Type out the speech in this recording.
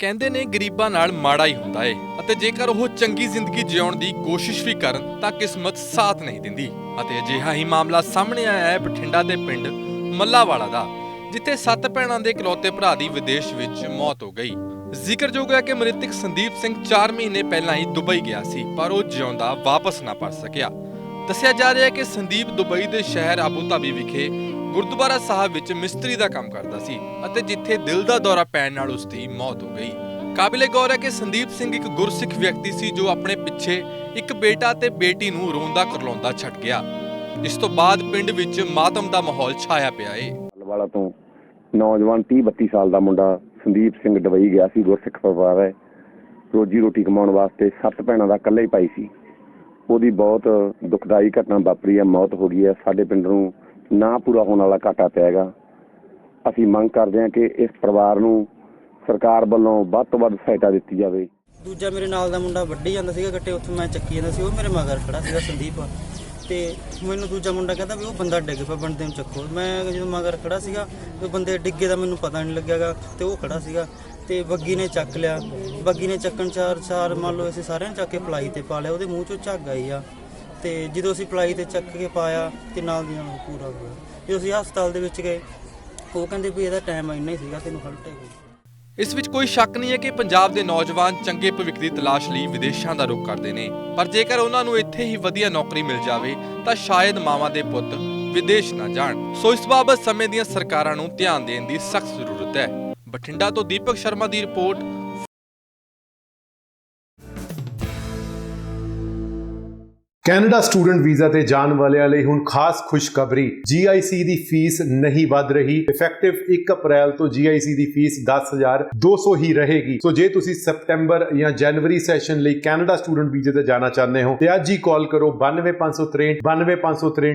ਕਹਿੰਦੇ ਨੇ ਗਰੀਬਾਂ ਨਾਲ ਮਾੜਾ ਹੀ ਹੁੰਦਾ ਏ ਅਤੇ ਜੇਕਰ ਉਹ ਚੰਗੀ ਜ਼ਿੰਦਗੀ ਜਿਉਣ ਦੀ ਕੋਸ਼ਿਸ਼ ਵੀ ਕਰਨ ਤਾਂ ਕਿਸਮਤ ਸਾਥ ਨਹੀਂ ਦਿੰਦੀ। ਅਤੇ ਅਜਿਹਾ ਹੀ ਮਾਮਲਾ ਸਾਹਮਣੇ ਆਇਆ ਹੈ ਬਠਿੰਡਾ ਦੇ ਪਿੰਡ ਮੱਲਾਵਾਲਾ ਦਾ, ਜਿੱਥੇ ਸੱਤ ਭੈਣਾਂ ਦੇ ਇਕਲੌਤੇ ਭਰਾ ਦੀ ਵਿਦੇਸ਼ ਵਿੱਚ ਮੌਤ ਹੋ ਗਈ। ਜ਼ਿਕਰਯੋਗ ਹੈ ਕਿ ਮ੍ਰਿਤਕ ਸੰਦੀਪ ਸਿੰਘ 4 ਮਹੀਨੇ ਪਹਿਲਾਂ ਹੀ ਦੁਬਈ ਗਿਆ ਸੀ, ਪਰ ਉਹ ਜਿਉਂਦਾ ਵਾਪਸ ਨਾ ਪੜ ਸਕਿਆ। ਦੱਸਿਆ ਜਾ ਰਿਹਾ ਹੈ ਕਿ ਸੰਦੀਪ ਦੁਬਈ ਦੇ ਸ਼ਹਿਰ ਆਬੂ ਧਾਬੀ ਵਿਖੇ ਗੁਰਦੁਆਰਾ ਸਾਹਿਬ ਵਿੱਚ ਮਿਸਤਰੀ ਦਾ ਕੰਮ ਕਰਦਾ ਸੀ ਅਤੇ ਜਿੱਥੇ ਦਿਲ ਦਾ ਦੌਰਾ ਪੈਣ ਨਾਲ ਉਸ ਦੀ ਮੌਤ ਹੋ ਗਈ। ਕਾਬਿਲੇ ਗੌਰ ਹੈ ਕਿ ਸੰਦੀਪ ਸਿੰਘ ਇੱਕ ਗੁਰਸਿੱਖ ਵਿਅਕਤੀ ਸੀ ਜੋ ਆਪਣੇ ਪਿੱਛੇ ਇੱਕ ਬੇਟਾ ਤੇ ਬੇਟੀ ਨੂੰ ਰੋਂਦਾ ਕਰਲਾਉਂਦਾ ਛੱਡ ਗਿਆ। ਇਸ ਤੋਂ ਬਾਅਦ ਪਿੰਡ ਵਿੱਚ ਮਾਤਮ ਦਾ ਮਾਹੌਲ ਛਾਇਆ ਪਿਆ ਏ। ਵਾਲਾ ਤੋਂ ਨੌਜਵਾਨ 30 32 ਸਾਲ ਦਾ ਮੁੰਡਾ ਸੰਦੀਪ ਸਿੰਘ ਦੁਬਈ ਗਿਆ ਸੀ, ਗੁਰਸਿੱਖ ਪਰਿਵਾਰ ਹੈ। ਰੋਜੀ ਰੋਟੀ ਕਮਾਉਣ ਵਾਸਤੇ ਸੱਤ ਭੈਣਾਂ ਦਾ ਇਕੱਲਾ ਹੀ ਭਾਈ ਸੀ। ਉਹਦੀ ਬਹੁਤ ਦੁਖਦਾਈ ਘਟਨਾ ਵਾਪਰੀ ਹੈ, ਮੌਤ ਹੋ ਗਈ ਹੈ। ਸਾਡੇ ਪਿੰਡ ਨੂੰ ਨਾ ਪੂਰਾ ਹੋਣ ਵਾਲਾ ਘਾਟਾ ਪਿਆ ਅਸੀਂ ਮੰਗ ਕਰਦੇ ਹਾਂ ਕਿ ਇਸ ਪਰਿਵਾਰ ਨੂੰ ਸਰਕਾਰ ਵੱਲੋਂ ਵੱਧ ਤੋਂ ਵੱਧ ਸਹਾਇਤਾ ਦਿੱਤੀ ਜਾਵੇ। ਦੂਜਾ ਮੇਰੇ ਨਾਲ ਦਾ ਮੁੰਡਾ ਵੱਢੀ ਜਾਂਦਾ ਸੀਗਾ ਗੱਟੇ ਉੱਥੇ ਮੈਂ ਚੱਕੀ ਜਾਂਦਾ ਸੀ, ਉਹ ਮੇਰੇ ਮਗਰ ਖੜਾ ਸੀਗਾ ਸੰਦੀਪ। ਤੇ ਮੈਨੂੰ ਦੂਜਾ ਮੁੰਡਾ ਕਹਿੰਦਾ ਵੀ ਉਹ ਬੰਦਾ ਡਿੱਗ ਪਿਆ, ਬੰਦੇ ਨੂੰ ਚੱਕੋ। ਮੈਂ ਜਦੋਂ ਮਗਰ ਖੜਾ ਸੀਗਾ, ਤੇ ਬੰਦੇ ਡਿੱਗੇ ਦਾ ਮੈਨੂੰ ਪਤਾ ਨਹੀਂ ਲੱਗਿਆਗਾ ਤੇ ਉਹ ਖੜਾ ਸੀਗਾ। ਤੇ ਬੱਗੀ ਨੇ ਚੱਕ ਲਿਆ। ਬੱਗੀ ਨੇ ਚੱਕਣ ਚਾਰ ਚਾਰ ਮੰਨ ਲਓ ਅਸੀਂ ਸਾਰਿਆਂ ਨੇ ਚੱਕ ਕੇ ਪਲਾਈ ਤੇ ਪਾ ਲਿਆ, ਉਹਦੇ ਮੂੰਹ ਚੋਂ ਝੱਗ ਆਈ ਆ। ਤੇ ਜਦੋਂ ਅਸੀਂ ਪਲਾਈ ਤੇ ਚੱਕ ਕੇ ਪਾਇਆ ਤੇ ਨਾਲ ਦੀ ਨਾਲ ਉਹ ਪੂਰਾ ਹੋ ਗਿਆ ਜਦੋਂ ਅਸੀਂ ਹਸਪਤਾਲ ਦੇ ਵਿੱਚ ਗਏ, ਉਹ ਕਹਿੰਦੇ ਵੀ ਇਹਦਾ ਟਾਈਮ ਇੰਨਾ ਹੀ ਸੀਗਾ, ਤੈਨੂੰ ਹਲਟੇ ਗਈ ਇਸ ਵਿੱਚ ਕੋਈ ਸ਼ੱਕ ਨਹੀਂ ਹੈ ਕਿ ਪੰਜਾਬ ਦੇ ਨੌਜਵਾਨ ਚੰਗੇ ਭਵਿੱਖ ਦੀ ਤਲਾਸ਼ ਲਈ ਵਿਦੇਸ਼ਾਂ ਦਾ ਰੁਖ ਕਰਦੇ ਨੇ। ਪਰ ਜੇਕਰ ਉਹਨਾਂ ਨੂੰ ਇੱਥੇ ਹੀ ਵਧੀਆ ਨੌਕਰੀ ਮਿਲ ਜਾਵੇ, ਤਾਂ ਸ਼ਾਇਦ ਮਾਵਾਂ ਦੇ ਪੁੱਤ ਵਿਦੇਸ਼ ਨਾ ਜਾਣ। ਸੋ ਇਸ ਬਾਬਤ ਸਮੇਂ ਦੀਆਂ ਸਰਕਾਰਾਂ ਨੂੰ ਧਿਆਨ ਦੇਣ ਦੀ ਸਖਤ ਜ਼ਰੂਰਤ ਹੈ। ਬਠਿੰਡਾ ਤੋਂ ਦੀਪਕ ਸ਼ਰਮਾ ਦੀ ਰਿਪੋਰਟ ਕੈਨੇਡਾ ਸਟੂਡੈਂਟ ਵੀਜ਼ਾ ਤੇ ਜਾਣ ਵਾਲਿਆਂ ਲਈ ਹੁਣ ਖਾਸ ਖੁਸ਼ਖਬਰੀ। GIC ਦੀ ਫੀਸ ਨਹੀਂ ਵੱਧ ਰਹੀ। ਇਫੈਕਟਿਵ 1 ਅਪ੍ਰੈਲ ਤੋਂ GIC ਦੀ ਫੀਸ 10200 ਹੀ ਰਹੇਗੀ। ਸੋ ਜੇ ਤੁਸੀਂ ਸਪਟੈਂਬਰ ਜਾਂ ਜਨਵਰੀ ਸੈਸ਼ਨ ਲਈ ਕੈਨੇਡਾ ਸਟੂਡੈਂਟ ਵੀਜ਼ੇ ਤੇ ਜਾਣਾ ਚਾਹੁੰਦੇ ਹੋ, ਤੇ ਅੱਜ ਹੀ ਕਾਲ ਕਰੋ 92563 92563